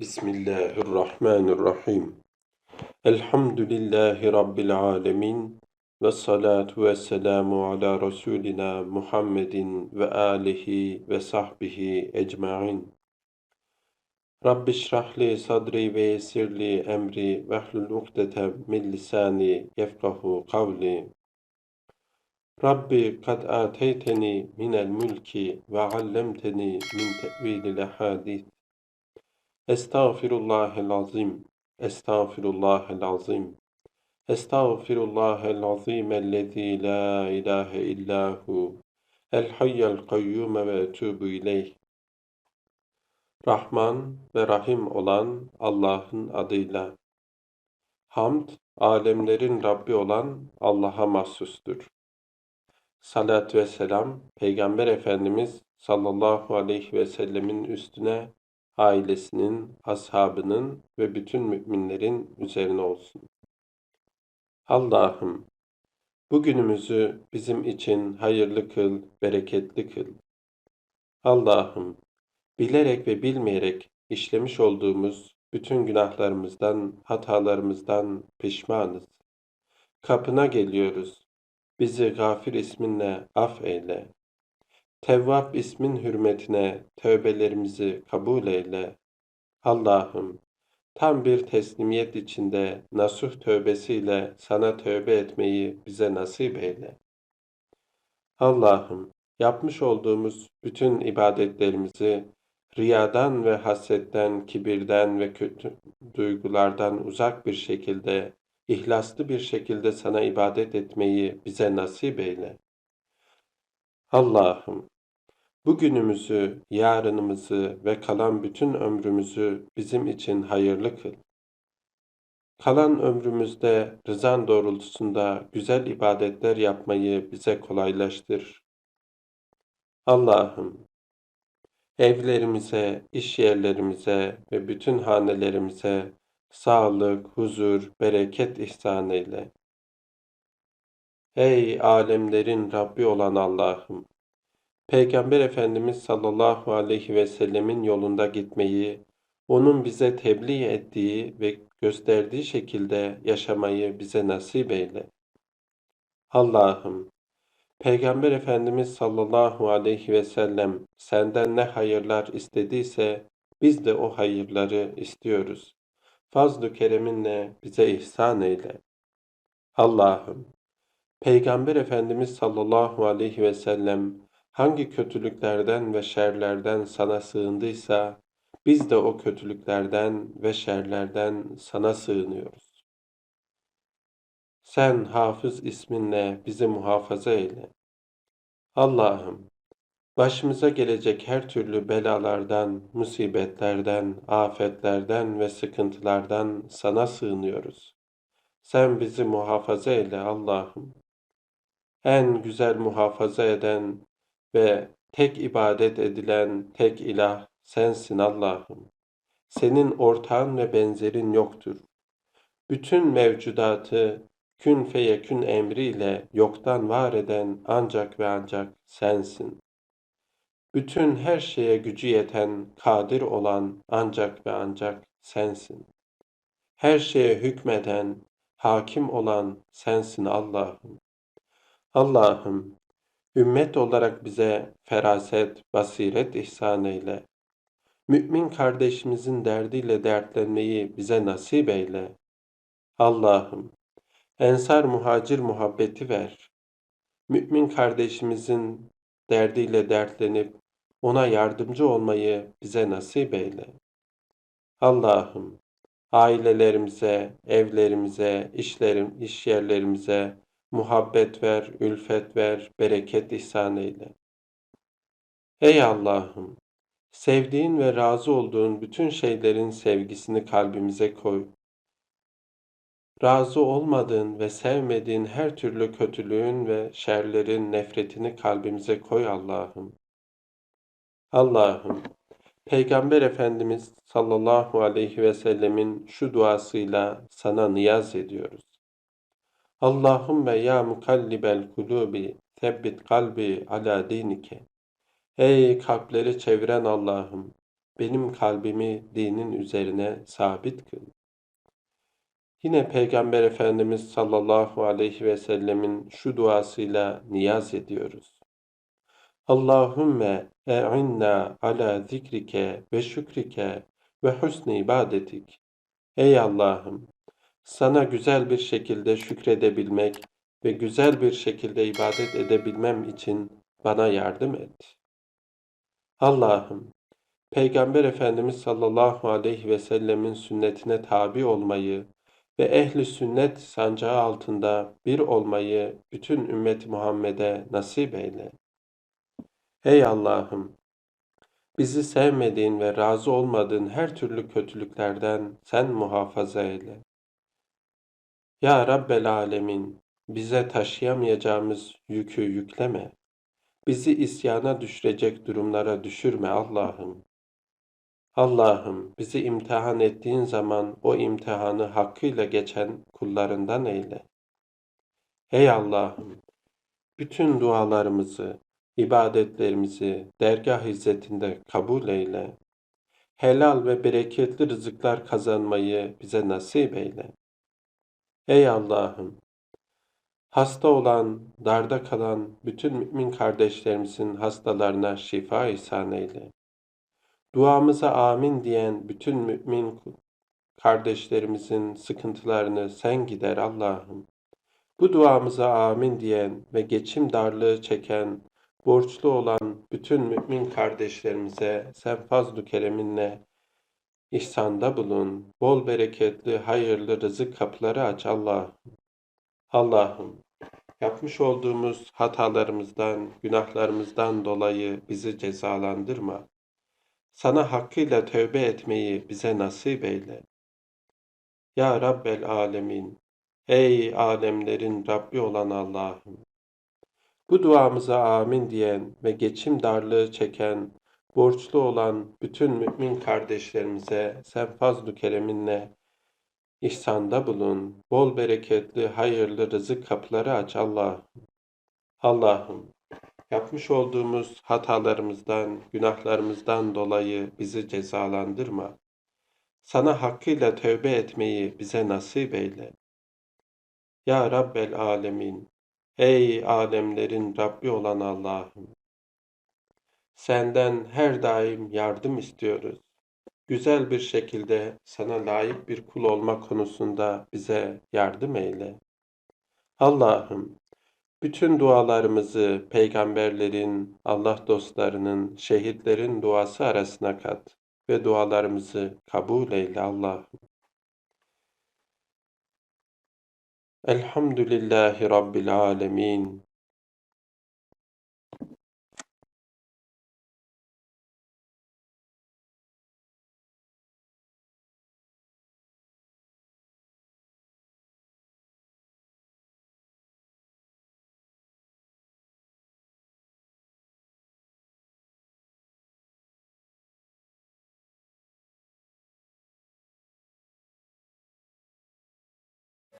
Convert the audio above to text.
بسم الله الرحمن الرحيم الحمد لله رب العالمين والصلاة والسلام على رسولنا محمد وآله وصحبه أجمعين رب اشرح لي صدري ويسر لي أمري واحلل عقدة من لساني يفقه قولي ربي قد آتيتني من الملك وعلمتني من تأويل الأحاديث Estağfirullahel azim. Estağfirullahel azim. Estağfirullahel azim ellezî la illahu. El hayyel kayyum ve etûbü ileyh. Rahman ve Rahim olan Allah'ın adıyla. Hamd, alemlerin Rabbi olan Allah'a mahsustur. Salat ve selam, Peygamber Efendimiz sallallahu aleyhi ve sellemin üstüne ailesinin, ashabının ve bütün müminlerin üzerine olsun. Allah'ım, bugünümüzü bizim için hayırlı kıl, bereketli kıl. Allah'ım, bilerek ve bilmeyerek işlemiş olduğumuz bütün günahlarımızdan, hatalarımızdan pişmanız. Kapına geliyoruz. Bizi gafir isminle af eyle. Tevvab ismin hürmetine tövbelerimizi kabul eyle. Allah'ım, tam bir teslimiyet içinde nasuh tövbesiyle sana tövbe etmeyi bize nasip eyle. Allah'ım, yapmış olduğumuz bütün ibadetlerimizi riyadan ve hasetten, kibirden ve kötü duygulardan uzak bir şekilde, ihlaslı bir şekilde sana ibadet etmeyi bize nasip eyle. Allah'ım, bugünümüzü, yarınımızı ve kalan bütün ömrümüzü bizim için hayırlı kıl. Kalan ömrümüzde rızan doğrultusunda güzel ibadetler yapmayı bize kolaylaştır. Allah'ım, evlerimize, iş yerlerimize ve bütün hanelerimize sağlık, huzur, bereket ihsan eyle. Ey alemlerin Rabbi olan Allah'ım! Peygamber Efendimiz sallallahu aleyhi ve sellemin yolunda gitmeyi, onun bize tebliğ ettiği ve gösterdiği şekilde yaşamayı bize nasip eyle. Allah'ım, Peygamber Efendimiz sallallahu aleyhi ve sellem senden ne hayırlar istediyse biz de o hayırları istiyoruz. Fazl-ı kereminle bize ihsan eyle. Allah'ım, Peygamber Efendimiz sallallahu aleyhi ve sellem hangi kötülüklerden ve şerlerden sana sığındıysa, biz de o kötülüklerden ve şerlerden sana sığınıyoruz. Sen hafız isminle bizi muhafaza eyle. Allah'ım, başımıza gelecek her türlü belalardan, musibetlerden, afetlerden ve sıkıntılardan sana sığınıyoruz. Sen bizi muhafaza eyle Allah'ım en güzel muhafaza eden ve tek ibadet edilen tek ilah sensin Allah'ım. Senin ortağın ve benzerin yoktur. Bütün mevcudatı kün feyekün emriyle yoktan var eden ancak ve ancak sensin. Bütün her şeye gücü yeten, kadir olan ancak ve ancak sensin. Her şeye hükmeden, hakim olan sensin Allah'ım. Allah'ım, ümmet olarak bize feraset, basiret ihsan eyle. Mümin kardeşimizin derdiyle dertlenmeyi bize nasip eyle. Allah'ım, ensar muhacir muhabbeti ver. Mümin kardeşimizin derdiyle dertlenip ona yardımcı olmayı bize nasip eyle. Allah'ım, ailelerimize, evlerimize, işlerim, iş yerlerimize, muhabbet ver, ülfet ver, bereket ihsan eyle. Ey Allah'ım! Sevdiğin ve razı olduğun bütün şeylerin sevgisini kalbimize koy. Razı olmadığın ve sevmediğin her türlü kötülüğün ve şerlerin nefretini kalbimize koy Allah'ım. Allah'ım, Peygamber Efendimiz sallallahu aleyhi ve sellemin şu duasıyla sana niyaz ediyoruz. Allahümme ya mukallibel kulubi sebbit kalbi ala dinike. Ey kalpleri çeviren Allah'ım! benim kalbimi dinin üzerine sabit kıl. Yine Peygamber Efendimiz sallallahu aleyhi ve sellemin şu duasıyla niyaz ediyoruz. Allahümme e'inna ala zikrike ve şükrike ve husni ibadetik. Ey Allah'ım! Sana güzel bir şekilde şükredebilmek ve güzel bir şekilde ibadet edebilmem için bana yardım et. Allah'ım! Peygamber Efendimiz sallallahu aleyhi ve sellemin sünnetine tabi olmayı ve ehli sünnet sancağı altında bir olmayı bütün ümmet Muhammed'e nasip eyle. Ey Allah'ım! Bizi sevmediğin ve razı olmadığın her türlü kötülüklerden sen muhafaza eyle. Ya Rabbel Alemin, bize taşıyamayacağımız yükü yükleme. Bizi isyana düşürecek durumlara düşürme Allah'ım. Allah'ım bizi imtihan ettiğin zaman o imtihanı hakkıyla geçen kullarından eyle. Ey Allah'ım, bütün dualarımızı, ibadetlerimizi dergah izzetinde kabul eyle. Helal ve bereketli rızıklar kazanmayı bize nasip eyle. Ey Allah'ım! Hasta olan, darda kalan bütün mümin kardeşlerimizin hastalarına şifa ihsan eyle. Duamıza amin diyen bütün mümin kardeşlerimizin sıkıntılarını sen gider Allah'ım. Bu duamıza amin diyen ve geçim darlığı çeken, borçlu olan bütün mümin kardeşlerimize sen fazl-ı kereminle ihsanda bulun. Bol bereketli, hayırlı rızık kapıları aç Allah'ım. Allah'ım, yapmış olduğumuz hatalarımızdan, günahlarımızdan dolayı bizi cezalandırma. Sana hakkıyla tövbe etmeyi bize nasip eyle. Ya Rabbel Alemin, ey alemlerin Rabbi olan Allah'ım, bu duamıza amin diyen ve geçim darlığı çeken, borçlu olan bütün mümin kardeşlerimize sen fazl-ı kereminle ihsanda bulun, bol bereketli, hayırlı rızık kapıları aç Allah'ım. Allah'ım, yapmış olduğumuz hatalarımızdan, günahlarımızdan dolayı bizi cezalandırma. Sana hakkıyla tövbe etmeyi bize nasip eyle. Ya Rabbel Alemin, ey alemlerin Rabbi olan Allah'ım, senden her daim yardım istiyoruz. Güzel bir şekilde sana layık bir kul olma konusunda bize yardım eyle. Allah'ım, bütün dualarımızı peygamberlerin, Allah dostlarının, şehitlerin duası arasına kat ve dualarımızı kabul eyle Allah'ım. Elhamdülillahi Rabbil alemin.